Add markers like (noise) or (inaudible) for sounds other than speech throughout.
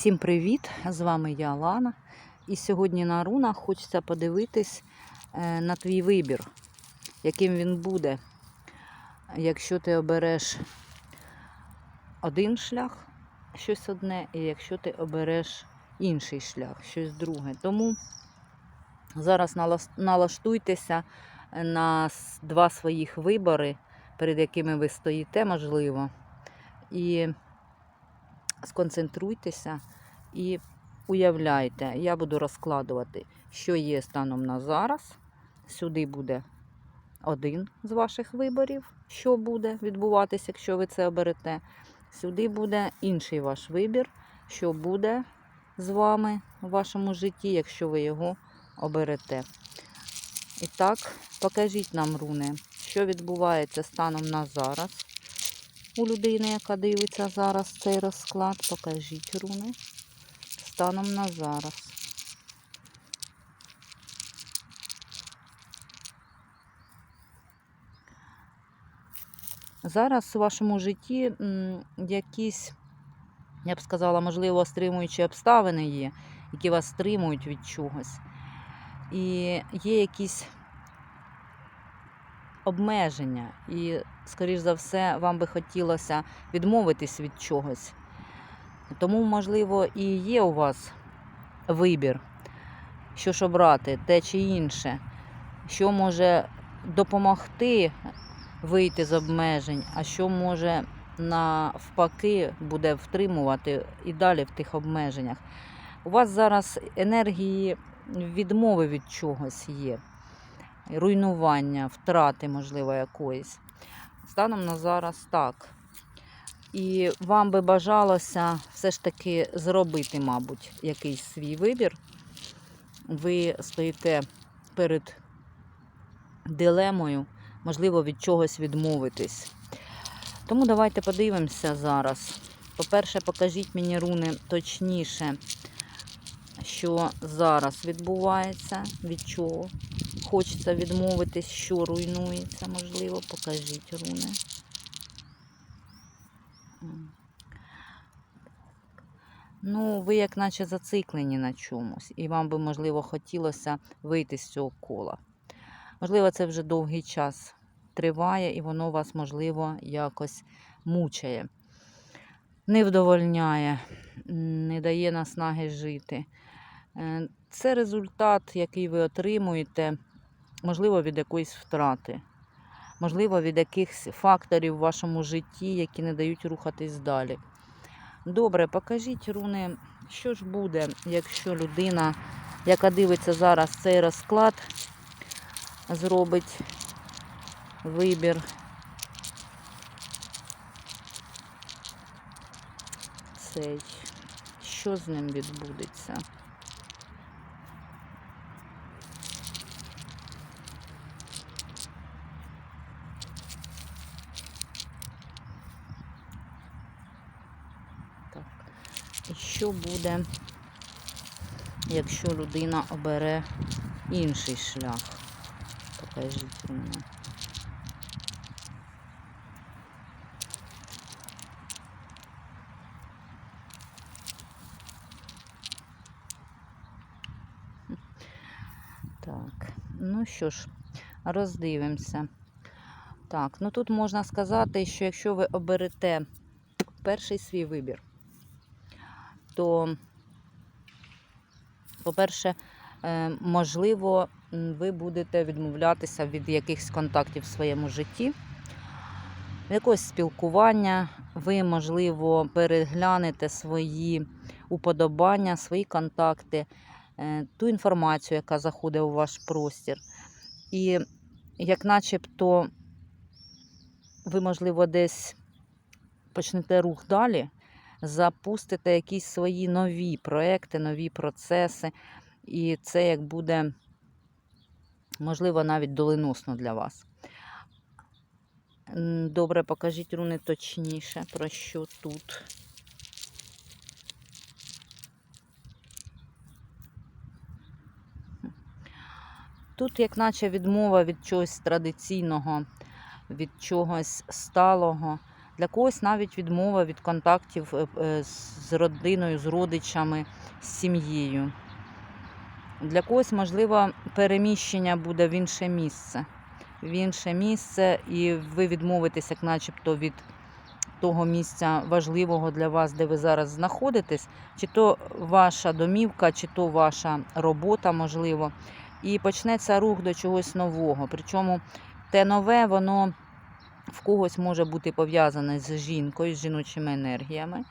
Всім привіт! З вами я Лана. І сьогодні на рунах хочеться подивитись е, на твій вибір, яким він буде. Якщо ти обереш один шлях, щось одне, і якщо ти обереш інший шлях, щось друге. Тому зараз налаштуйтеся на два своїх вибори, перед якими ви стоїте, можливо. І сконцентруйтеся і уявляйте, я буду розкладувати, що є станом на зараз. Сюди буде один з ваших виборів, що буде відбуватися, якщо ви це оберете. Сюди буде інший ваш вибір, що буде з вами в вашому житті, якщо ви його оберете. І так, покажіть нам, руни, що відбувається станом на зараз у людини, яка дивиться зараз цей розклад. Покажіть руни станом на зараз. Зараз у вашому житті якісь, я б сказала, можливо, стримуючі обставини є, які вас стримують від чогось. І є якісь обмеження. І, скоріш за все, вам би хотілося відмовитись від чогось. Тому, можливо, і є у вас вибір, що ж обрати, те чи інше, що може допомогти вийти з обмежень, а що може навпаки буде втримувати і далі в тих обмеженнях. У вас зараз енергії відмови від чогось є руйнування, втрати, можливо, якоїсь. Станом на зараз так. І вам би бажалося все ж таки зробити, мабуть, якийсь свій вибір. Ви стоїте перед дилемою, можливо, від чогось відмовитись. Тому давайте подивимося зараз. По-перше, покажіть мені руни точніше, що зараз відбувається, від чого хочеться відмовитись, що руйнується, можливо, покажіть руни. Ну, ви як наче зациклені на чомусь, і вам би, можливо, хотілося вийти з цього кола. Можливо, це вже довгий час триває, і воно вас, можливо, якось мучає, не вдовольняє, не дає наснаги жити. Е, Це результат, який ви отримуєте, можливо, від якоїсь втрати, можливо, від якихось факторів в вашому житті, які не дають рухатись далі. Добре, покажіть, руни, що ж буде, якщо людина, яка дивиться зараз цей розклад, зробить вибір. Цей, що з ним відбудеться? Що буде, якщо людина обере інший шлях? Покажіть мені. Так, ну що ж, роздивимося. Так, ну тут можна сказати, що якщо ви оберете перший свій вибір, то, по-перше, е, можливо, ви будете відмовлятися від якихось контактів в своєму житті, якогось спілкування, ви, можливо, переглянете свої уподобання, свої контакти, е, ту інформацію, яка заходить у ваш простір. І як начебто ви, можливо, десь почнете рух далі, запустите якісь свої нові проекти, нові процеси, і це як буде, можливо, навіть доленосно для вас. Добре, покажіть руни точніше, про що тут. Тут, як наче відмова від чогось традиційного, від чогось сталого. Для когось навіть відмова від контактів е, е, з родиною, з родичами, з сім'єю. Для когось, можливо, переміщення буде в інше місце. В інше місце, і ви відмовитесь, як начебто, від того місця важливого для вас, де ви зараз знаходитесь, чи то ваша домівка, чи то ваша робота, можливо. І почнеться рух до чогось нового. Причому те нове, воно в когось може бути пов'язане з жінкою, з жіночими енергіями,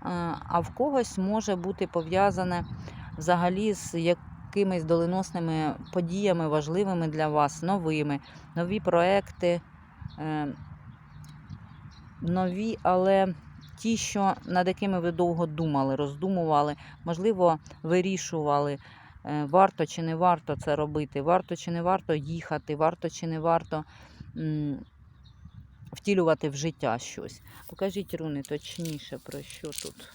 а а в когось може бути пов'язане взагалі з якимись доленосними подіями, важливими для вас, новими, нові проекти, е, нові, але ті, що над якими ви довго думали, роздумували, можливо, вирішували. е, Варто чи не варто це робити, варто чи не варто їхати, варто чи не варто втілювати в життя щось. Покажіть руни точніше про що тут.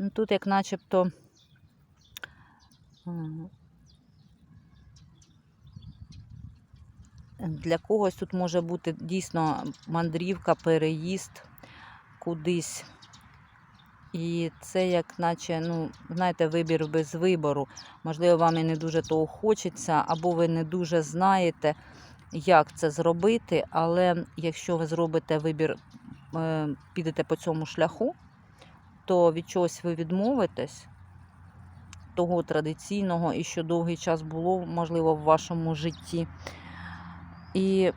Ну, Тут як начебто для когось тут може бути дійсно мандрівка, переїзд кудись. І це як наче, ну, знаєте, вибір без вибору. Можливо, вам і не дуже того хочеться, або ви не дуже знаєте, як це зробити. Але якщо ви зробите вибір, е, підете по цьому шляху, то від чогось ви відмовитесь, того традиційного і що довгий час було, можливо, в вашому житті. І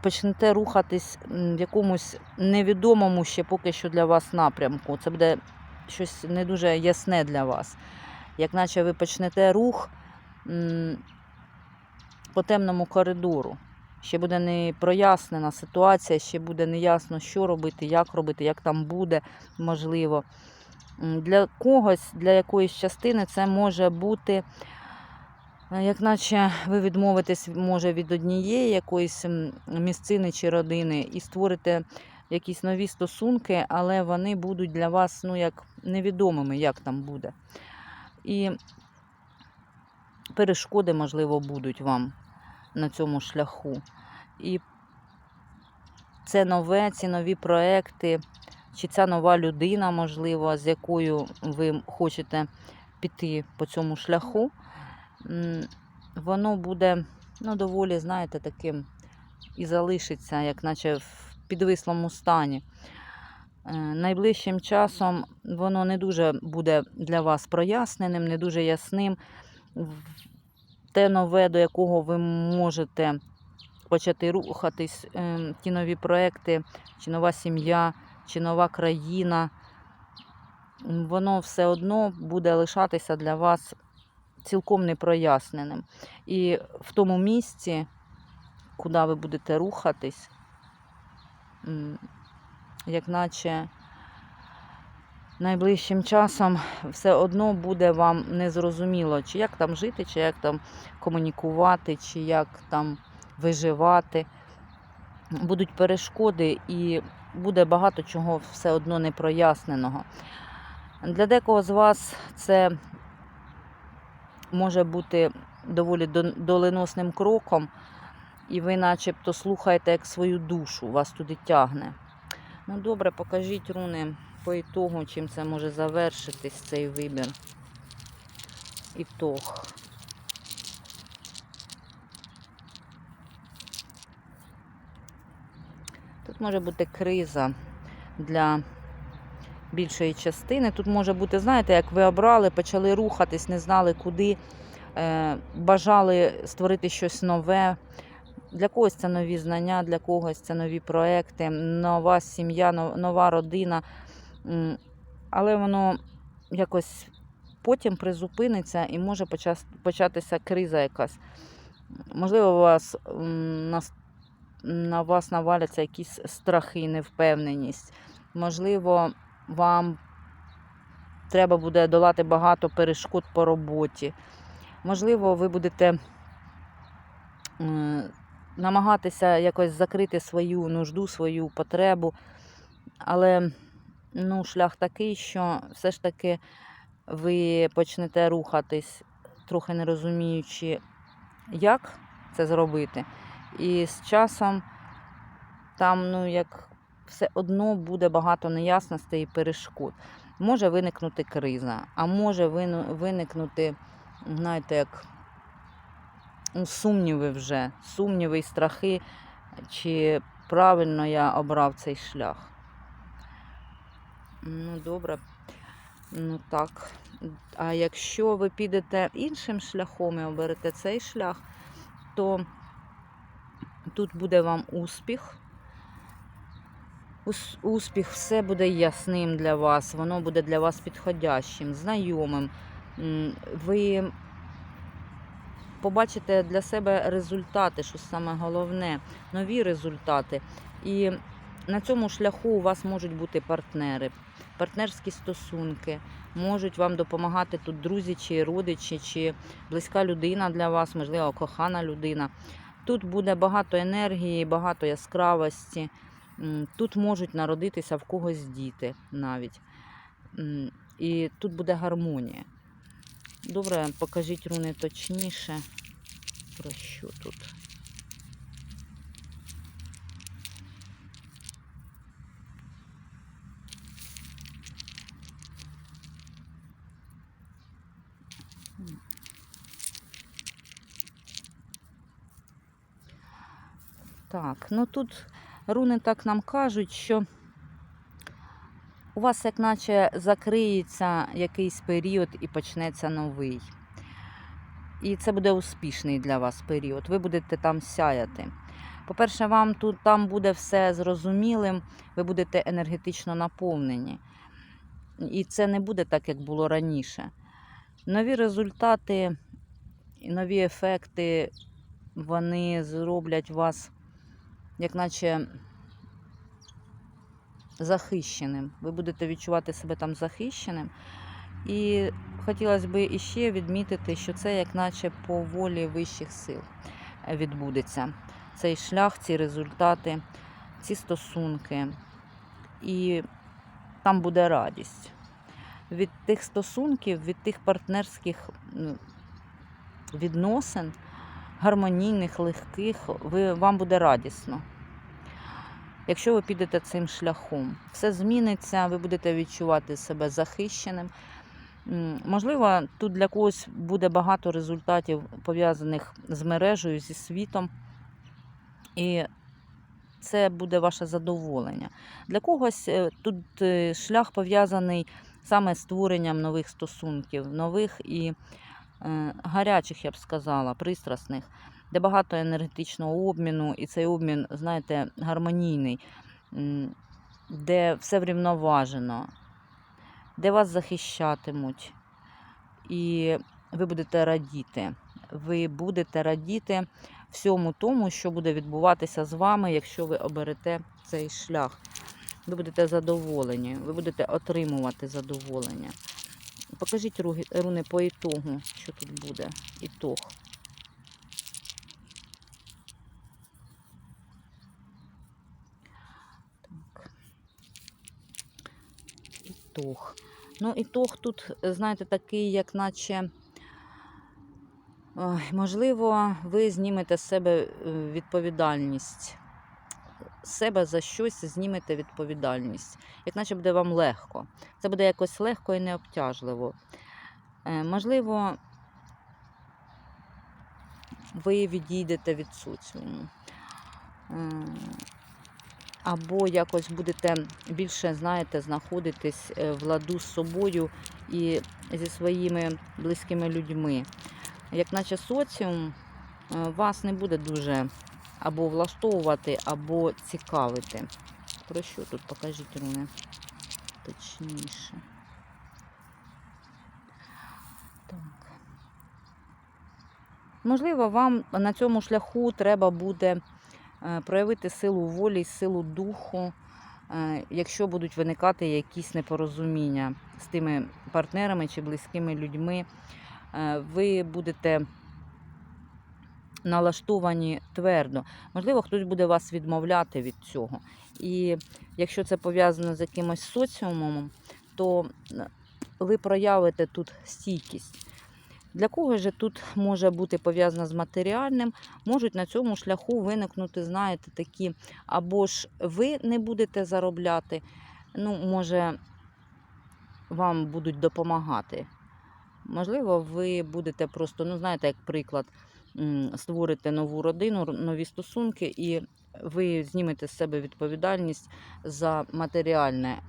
почнете рухатись в якомусь невідомому ще поки що для вас напрямку. Це буде щось не дуже ясне для вас. Як наче ви почнете рух по темному коридору. Ще буде не прояснена ситуація, ще буде неясно, що робити, як робити, як там буде, можливо. Для когось, для якоїсь частини це може бути, як наче ви відмовитесь може від однієї якоїсь місцини чи родини і створите якісь нові стосунки, але вони будуть для вас ну, як невідомими, як там буде. І перешкоди, можливо, будуть вам на цьому шляху. І це нове, ці нові проекти, чи ця нова людина, можливо, з якою ви хочете піти по цьому шляху, воно буде ну, доволі, знаєте, таким і залишиться, як наче в підвислому стані. Е, Найближчим часом воно не дуже буде для вас проясненим, не дуже ясним. Те нове, до якого ви можете почати рухатись, ем, ті нові проекти, чи нова сім'я, чи нова країна, воно все одно буде лишатися для вас цілком непроясненим. І в тому місці, куди ви будете рухатись, як наче найближчим часом все одно буде вам незрозуміло, чи як там жити, чи як там комунікувати, чи як там виживати. Будуть перешкоди і буде багато чого все одно непроясненого. Для декого з вас це може бути доволі доленосним кроком, і ви начебто слухаєте як свою душу, вас туди тягне. Ну добре, покажіть руни по ітогу, чим це може завершитись, цей вибір. Ітог. Тут може бути криза для більшої частини. Тут може бути, знаєте, як ви обрали, почали рухатись, не знали куди, е, бажали створити щось нове. Для когось це нові знання, для когось це нові проекти, нова сім'я, нова родина. Але воно якось потім призупиниться і може початися криза якась. Можливо, у вас на вас наваляться якісь страхи, невпевненість. Можливо, вам треба буде долати багато перешкод по роботі. Можливо, ви будете намагатися якось закрити свою нужду, свою потребу, Але ну, шлях такий, що все ж таки ви почнете рухатись, трохи не розуміючи, як це зробити. І з часом там, ну, як все одно буде багато неясностей і перешкод. Може виникнути криза, а може виникнути, знаєте, як ну, сумніви вже, сумніви і страхи, чи правильно я обрав цей шлях. Ну, добре. Ну так. А якщо ви підете іншим шляхом і оберете цей шлях, то тут буде вам успіх. Ус- Успіх, все буде ясним для вас, воно буде для вас підходящим, знайомим. Ви побачите для себе результати, що саме головне, нові результати. І на цьому шляху у вас можуть бути партнери, партнерські стосунки, можуть вам допомагати тут друзі чи родичі, чи близька людина для вас, можливо, кохана людина. Тут буде багато енергії, багато яскравості. Тут можуть народитися в когось діти навіть. І тут буде гармонія. Добре, покажіть руни точніше. Про що тут? Так, ну тут руни так нам кажуть, що у вас як наче закриється якийсь період і почнеться новий. І це буде успішний для вас період. Ви будете там сяяти. По-перше, вам тут там буде все зрозумілим, ви будете енергетично наповнені. І це не буде так, як було раніше. Нові результати нові ефекти, вони зроблять вас, як наче захищеним. Ви будете відчувати себе там захищеним. І хотілося б іще відмітити, що це як наче по волі вищих сил відбудеться. Цей шлях, ці результати, ці стосунки. І там буде радість. Від тих стосунків, від тих партнерських ну, відносин, гармонійних, легких, ви, вам буде радісно. Якщо ви підете цим шляхом, все зміниться, ви будете відчувати себе захищеним. Можливо, тут для когось буде багато результатів пов'язаних з мережею, зі світом. І це буде ваше задоволення. Для когось е, тут е, шлях пов'язаний саме з створенням нових стосунків, нових і е, гарячих, я б сказала, пристрасних, де багато енергетичного обміну, і цей обмін, знаєте, гармонійний, де все врівноважено, де вас захищатимуть, і ви будете радіти. Ви будете радіти всьому тому, що буде відбуватися з вами, якщо ви оберете цей шлях. Ви будете задоволені, ви будете отримувати задоволення. Покажіть руни по ітогу, що тут буде. Ітог. Ітог. Ну, ітог тут, знаєте, такий, як наче. Можливо, ви знімете з себе е, відповідальність. Себе за щось знімете відповідальність. Як наче буде вам легко. Це буде якось легко і необтяжливо. Е, Можливо, ви відійдете від соціуму. Або якось будете більше, знаєте, знаходитись е, в ладу з собою і зі своїми близькими людьми як наче соціум е, вас не буде дуже або влаштовувати, або цікавити. Про що тут покажіть руни точніше. Так. Можливо, вам на цьому шляху треба буде проявити силу волі, силу духу, е, якщо будуть виникати якісь непорозуміння з тими партнерами чи близькими людьми. Е, ви будете налаштовані твердо. Можливо, хтось буде вас відмовляти від цього. І якщо це пов'язано з якимось соціумом, то е, ви проявите тут стійкість. Для кого ж тут може бути пов'язано з матеріальним, можуть на цьому шляху виникнути, знаєте, такі, або ж ви не будете заробляти, ну, може, вам будуть допомагати. Можливо, ви будете просто, ну, знаєте, як приклад, м, створите нову родину, нові стосунки, і ви знімете з себе відповідальність за матеріальне.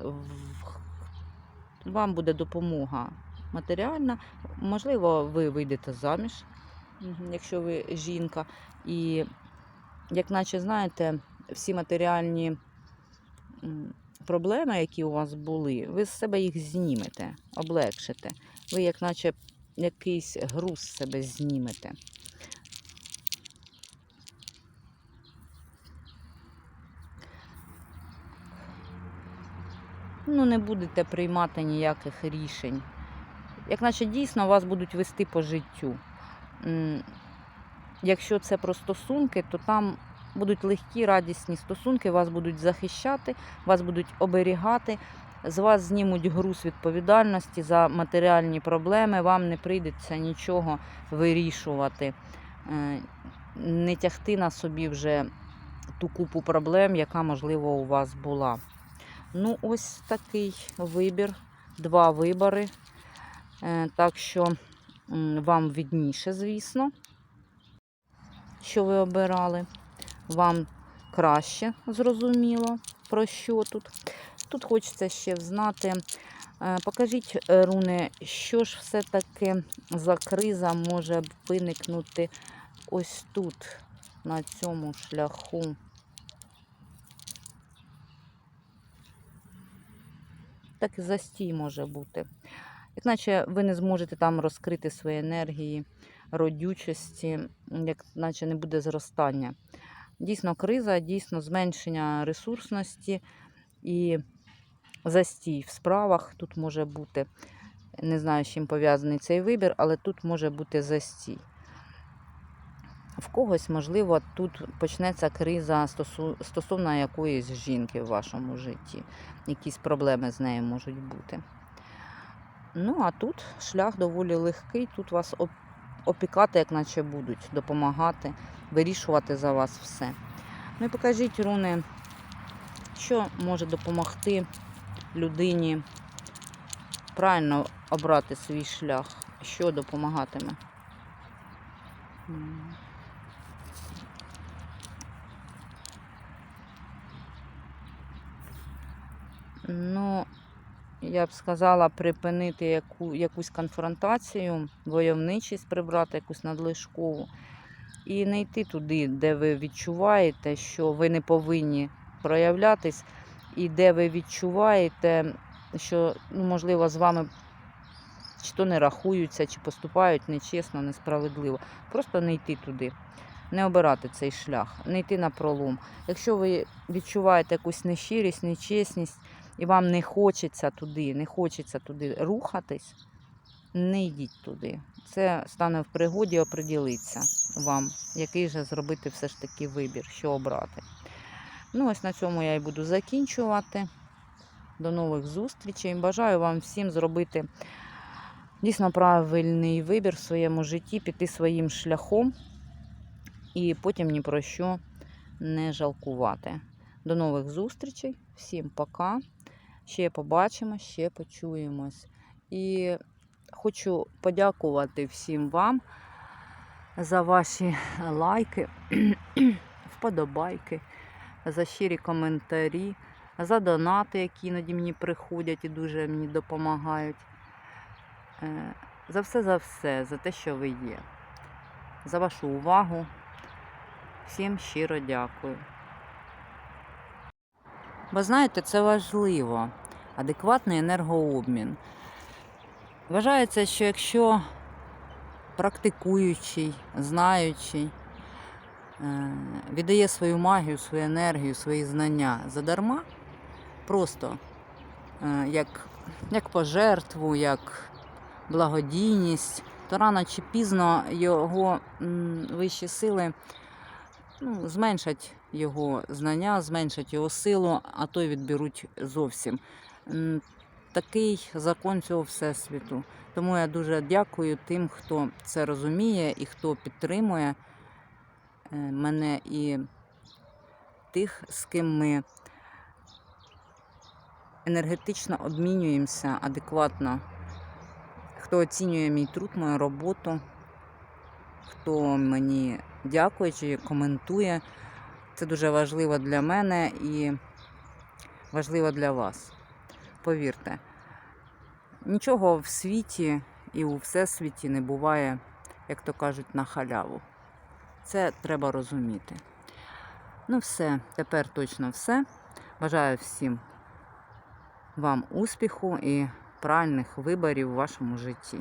Вам буде допомога матеріальна. Можливо, ви вийдете заміж, якщо ви жінка. І, як наче, знаєте, всі матеріальні проблеми, які у вас були, ви з себе їх знімете, облегшите. Ви, як наче, якийсь груз з себе знімете. Ну, не будете приймати ніяких рішень. Як наче дійсно вас будуть вести по життю. Якщо це про стосунки, то там будуть легкі, радісні стосунки, вас будуть захищати, вас будуть оберігати, з вас знімуть груз відповідальності за матеріальні проблеми, вам не прийдеться нічого вирішувати, е, не тягти на собі вже ту купу проблем, яка, можливо, у вас була. Ну, ось такий вибір, два вибори. Е, Так що вам відніше, звісно, що ви обирали. Вам краще зрозуміло, про що тут. Тут хочеться ще взнати. Е, Покажіть, е, руни, що ж все-таки за криза може виникнути ось тут, на цьому шляху. Так і застій може бути. Як наче ви не зможете там розкрити свої енергії, родючості, як наче не буде зростання. Дійсно, криза, дійсно зменшення ресурсності і застій в справах тут може бути. Не знаю, з чим пов'язаний цей вибір, але тут може бути застій. В когось, можливо, тут почнеться криза стосовно якоїсь жінки в вашому житті. Якісь проблеми з нею можуть бути. Ну, а тут шлях доволі легкий, тут вас опікати, як наче будуть, допомагати, вирішувати за вас все. Ну і покажіть, руни, що може допомогти людині правильно обрати свій шлях, що допомагатиме. Ну, я б сказала, припинити яку, якусь конфронтацію, войовничість прибрати, якусь надлишкову. І не йти туди, де ви відчуваєте, що ви не повинні проявлятись, і де ви відчуваєте, що, ну, можливо, з вами чи то не рахуються, чи поступають нечесно, несправедливо. Просто не йти туди, не обирати цей шлях, не йти на пролом. Якщо ви відчуваєте якусь нещирість, нечесність, і вам не хочеться туди, не хочеться туди рухатись, не йдіть туди. Це стане в пригоді оприділитися вам, який же зробити все ж таки вибір, що обрати. Ну, ось на цьому я і буду закінчувати. До нових зустрічей. Бажаю вам всім зробити дійсно правильний вибір в своєму житті, піти своїм шляхом і потім ні про що не жалкувати. До нових зустрічей. Всім пока. Ще побачимо, ще почуємось. І хочу подякувати всім вам за ваші лайки, (clears throat) вподобайки, за щирі коментарі, за донати, які іноді мені приходять і дуже мені допомагають. Е, За все, за все, за те, що ви є. За вашу увагу. Всім щиро дякую. Бо знаєте, це важливо. Адекватний енергообмін. Вважається, що якщо практикуючий, знаючий, е, віддає свою магію, свою енергію, свої знання задарма, просто е, як, як пожертву, як благодійність, то рано чи пізно його вищі сили ну, зменшать його знання, зменшать його силу, а то й відберуть зовсім. Такий закон цього всесвіту. Тому я дуже дякую тим, хто це розуміє і хто підтримує е, мене і тих, з ким ми енергетично обмінюємося адекватно. Хто оцінює мій труд, мою роботу, хто мені дякує чи коментує. Це дуже важливо для мене і важливо для вас. Повірте, нічого в світі і у всесвіті не буває, як то кажуть, на халяву. Це треба розуміти. Ну, все, тепер точно все. Бажаю всім вам успіху і правильних виборів у вашому житті.